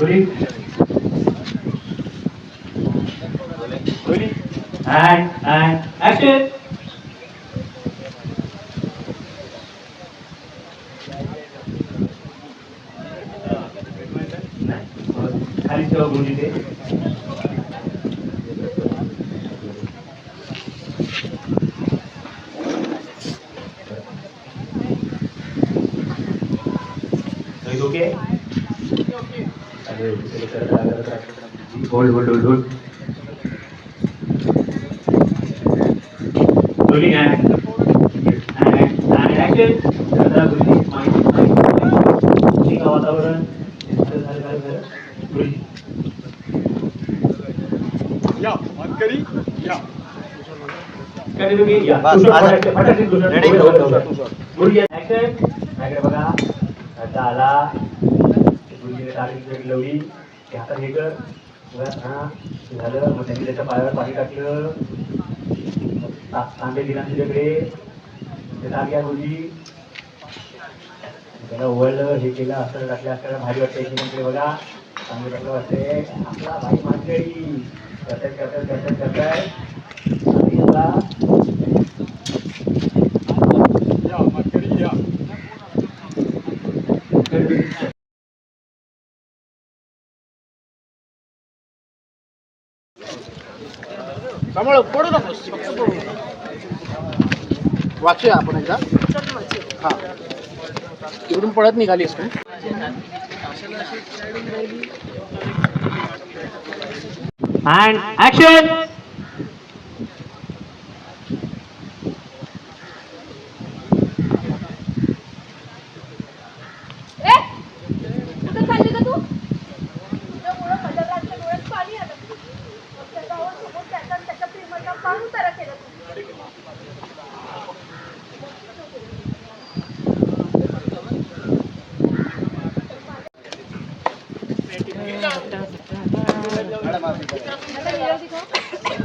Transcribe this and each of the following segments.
And, and, action. नाही. खाली ठेवा ते Hold, hold, hold, hold. Rolling and and and action. करत राहा, गुरुजी. माहिती, माहिती, माहिती. गुरुजी का वातावरण? झालं, झालं, झालं, झालं. गुरुजी. या मानकरी या काय तुम्ही या. बस, तुषार, आता. फटाके- फटाके तुषार. Ready? hold, hold, hold, hold. गुरुजी action. माझ्याकडे बघा आता म्हणजे आला गुरुजीने टाळी ब्रेक लावली. ते हातात हे कर. हा झालं. मग त्यांनी त्याच्या पायावर पाणी टाकलं. तांबे दिला तिच्याकडे. ते टाक घ्या गुरुजी त्याला ओवळलं हे केलं असं टाकलं असं भारी वाटतं एकमेकांकडे बघा. चांगलं चांगलं वाटतंय. आपला भाई मानकरी करतात करतात करतात करतायत आणि आता या पडू नकोस फक्त पडू नको. वाचूया आपण एकदा हा तिकडून पळत निघालीस तू अँड action!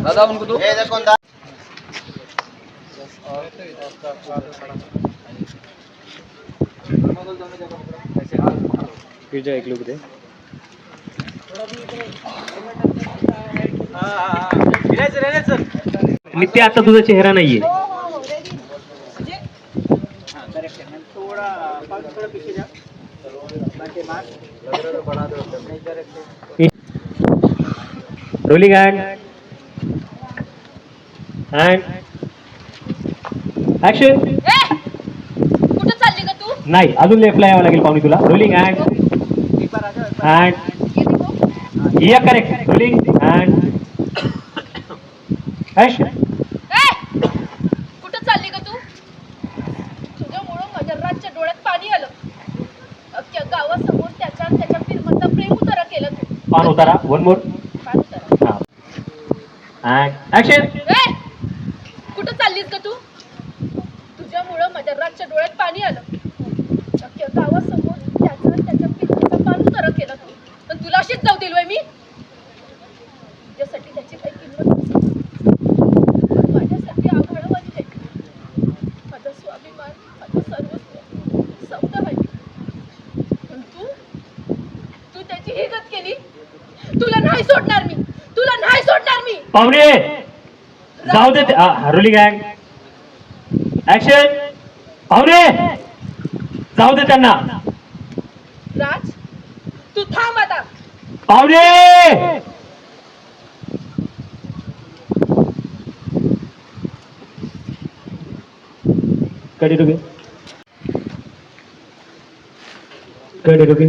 दादा उनको दो। फिर जा एक लोग दे। नित्य आता तुझा चेहरा नहीं है थोड़ा पीछे जा. म्हणजे रोलिंग हँड हँड ऍक्शन ए कुठं चालली का तू? नाही अजून लेफ्टला यावं लागेल पाहुणे तुला. Rolling hand hand. या करेक्ट रोलिंग हँड ऍक्शन ए कुठं चालली का तू तुझ्यामुळं माझ्या रातच्या डोळ्यात पाणी आलं अख्ख्या गावासमोर त्याच्या आणि त्याच्या फिरमचा प्रेम उतारा केला तू पान उतारा. वन मोर हा. ऍक्शन कुठं चाललीस का तू? तुझ्यामुळं माझ्या रातच्या डोळ्यात पाणी आलं. अख्ख्या गावासमोर त्याचा आणि त्याच्या पितृचा पान उतारा केला तू. पण तुला अशीच जाऊ मी? तुझ्यासाठी त्याची काही किंमत माझ्यासाठी आहे माझा स्वाभिमान माझं सर्वस्व सौदा आहे. पण तू? तू त्याची हिगत केली? तुला नाही सोडणार मी. तुला नाही सोडणार मी. पाहुणे जाऊ दे रोलिंग हँड ऍक्शन पाहुणे जाऊ दे त्यांना. राज तू थांब आता. पाहुणे! कडी रुके. कडी रुके.